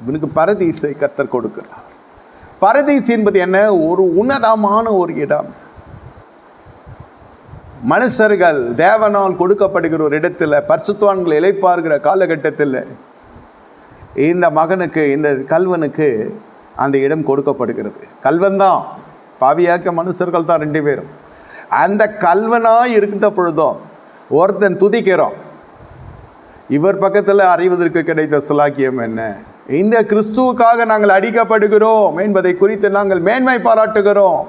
இவனுக்கு பரதீசை கர்த்தர் கொடுக்கிறார். பரதீசு என்பது என்ன? ஒரு உன்னதமான ஒரு இடம். மனுஷர்கள் தேவனால் கொடுக்கப்படுகிற ஒரு இடத்துல பரிசுத்தவான்கள் இழைப்பார்கிற காலகட்டத்தில் இந்த மகனுக்கு இந்த கல்வனுக்கு அந்த இடம் கொடுக்கப்படுகிறது. கல்வன் தான். பாவியாக்க மனுஷர்கள் தான் ரெண்டு பேரும். அந்த கல்வனாக இருந்த பொழுதும் ஒருத்தன் துதிக்கிறோம் இவர் பக்கத்தில் அறிவதற்கு கிடைத்த சுலாக்கியம் என்ன? இந்த கிறிஸ்துவுக்காக நாங்கள் அடிக்கப்படுகிறோம் என்பதை குறித்து நாங்கள் மேன்மை பாராட்டுகிறோம்.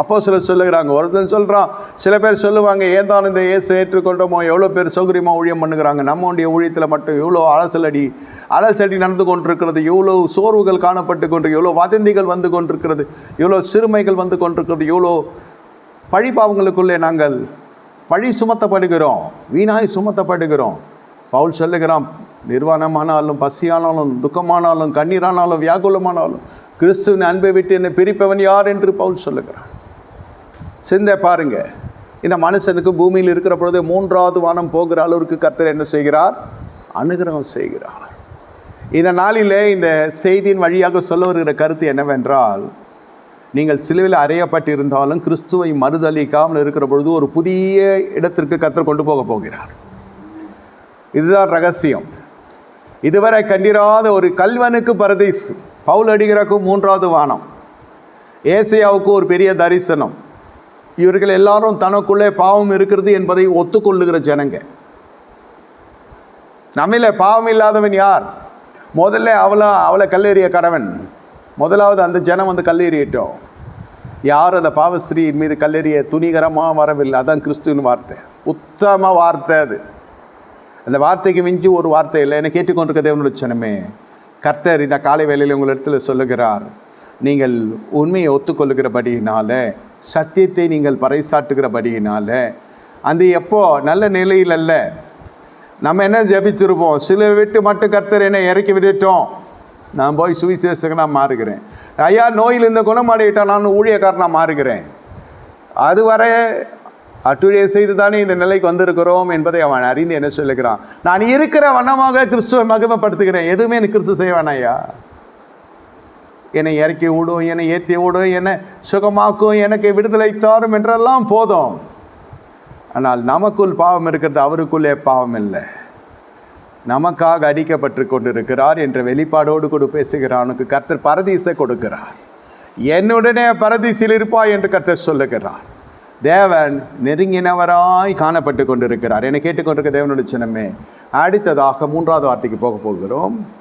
அப்போ சிலர் சொல்லுகிறாங்க ஒருத்தன் சொல்கிறான் சில பேர் சொல்லுவாங்க ஏன் இந்த இயேசு ஏற்றுக்கொண்டோமோ? எவ்வளோ பேர் சௌகரியமாக ஊழியம் பண்ணுகிறாங்க? நம்மளுடைய ஊழியத்தில் மட்டும் இவ்வளோ அலசலடி அலசடி நடந்து கொண்டிருக்கிறது எவ்வளோ சோர்வுகள் காணப்பட்டு கொண்டு எவ்வளோ வதந்திகள் வந்து கொண்டிருக்கிறது எவ்வளோ சிறுமைகள் வந்து கொண்டிருக்கிறது எவ்வளோ பழிபாவங்களுக்குள்ளே நாங்கள் பழி சுமத்தப்படுகிறோம் வீணாய் சுமத்தப்படுகிறோம். பவுல் சொல்லுகிறான் நிர்வாணமானாலும் பசியானாலும் துக்கமானாலும் கண்ணீரானாலும் வியாகுலமானாலும் கிறிஸ்துவின் அன்பை விட்டு என்னை பிரிப்பவன் யார் என்று பவுல் சொல்லுகிறான். சிந்தை பாருங்க. இந்த மனுஷனுக்கு பூமியில் இருக்கிற பொழுது மூன்றாவது வானம் போகிற அளவிற்கு கர்த்தர் என்ன செய்கிறார்? அனுகிரகம் செய்கிறார். இந்த நாளிலே இந்த செய்தியின் வழியாக சொல்ல வருகிற கருத்து என்னவென்றால் நீங்கள் சிலுவையில் அறையப்பட்டிருந்தாலும் கிறிஸ்துவை மறுதளிக்காமல் இருக்கிற பொழுது ஒரு புதிய இடத்திற்கு கத்தர் கொண்டு போக போகிறார். இதுதான் ரகசியம். இதுவரை கண்டிராத ஒரு கல்வனுக்கு பரதீஸ் பவுல் அடிகிறக்கு மூன்றாவது வானம். ஏசியாவுக்கு ஒரு பெரிய தரிசனம். இவர்கள் எல்லாரும் தனக்குள்ளே பாவம் இருக்கிறது என்பதை ஒத்துக்கொள்ளுகிற ஜனங்க. நம்மில பாவம் இல்லாதவன் யார்? முதல்ல அவளை அவளை கல்லெறிய கடவன். முதலாவது அந்த ஜனம் வந்து கல்லெறியட்டும். யார் அந்த பாவஸ்ரீயின் மீது கல்லெறிய துணிகரமாக வரவில்லை? அதான் கிறிஸ்துவின் வார்த்தை. உத்தம வார்த்தை அது. அந்த வார்த்தைக்கு மிஞ்சி ஒரு வார்த்தை இல்லை. என்னை கேட்டுக்கொண்டிருக்க தேவனுடைய சனமே கர்த்தர் இந்த காலை வேலையில் உங்கள் இடத்துல சொல்லுகிறார் நீங்கள் உண்மையை ஒத்துக்கொள்ளுகிறபடியினால சத்தியத்தை நீங்கள் பறைசாட்டுகிறபடியினால அந்த எப்போ நல்ல நிலையில் அல்ல நம்ம என்ன ஜெபிச்சிருப்போம்? சில விட்டு மட்டும் கர்த்தர் என்னை இறக்கி விட்டுட்டோம். நான் போய் சுவிசேஷகனாக மாறுகிறேன். ஐயா நோயிலிருந்து குணமடையிட்டால் நான் ஊழியக்காரனாக மாறுகிறேன். அதுவரை அட்டுழியை செய்து தானே இந்த நிலைக்கு வந்திருக்கிறோம் என்பதை அவன் அறிந்து என்ன சொல்லுகிறான்? நான் இருக்கிற வண்ணமாக கிறிஸ்துவை மகிமைப்படுத்துகிறேன். எதுவுமே எனக்கு கிறிஸ்து செய்ய ஐயா. என்னை இறக்கி விடும் என்னை ஏற்றி விடும் என்னை சுகமாக்கும் எனக்கு விடுதலை தாரும் என்றெல்லாம் போதும். ஆனால் நமக்குள் பாவம் இருக்கிறது அவருக்குள்ளே பாவம் இல்லை. நமக்காக அடிக்கப்பட்டு கொண்டிருக்கிறார் என்ற வெளிப்பாடோடு கூட பேசுகிறானுக்கு கர்த்தர் பரதீசை கொடுக்கிறார். என்னுடனே பரதீசில் இருப்பாய் என்று கர்த்தர் சொல்லுகிறார். தேவன் நெருங்கினவராய் காணப்பட்டு கொண்டிருக்கிறார். என்னை கேட்டுக்கொண்டிருக்க தேவனுடைய சின்னமே அடுத்ததாக மூன்றாவது வார்த்தைக்கு போக போகிறோம்.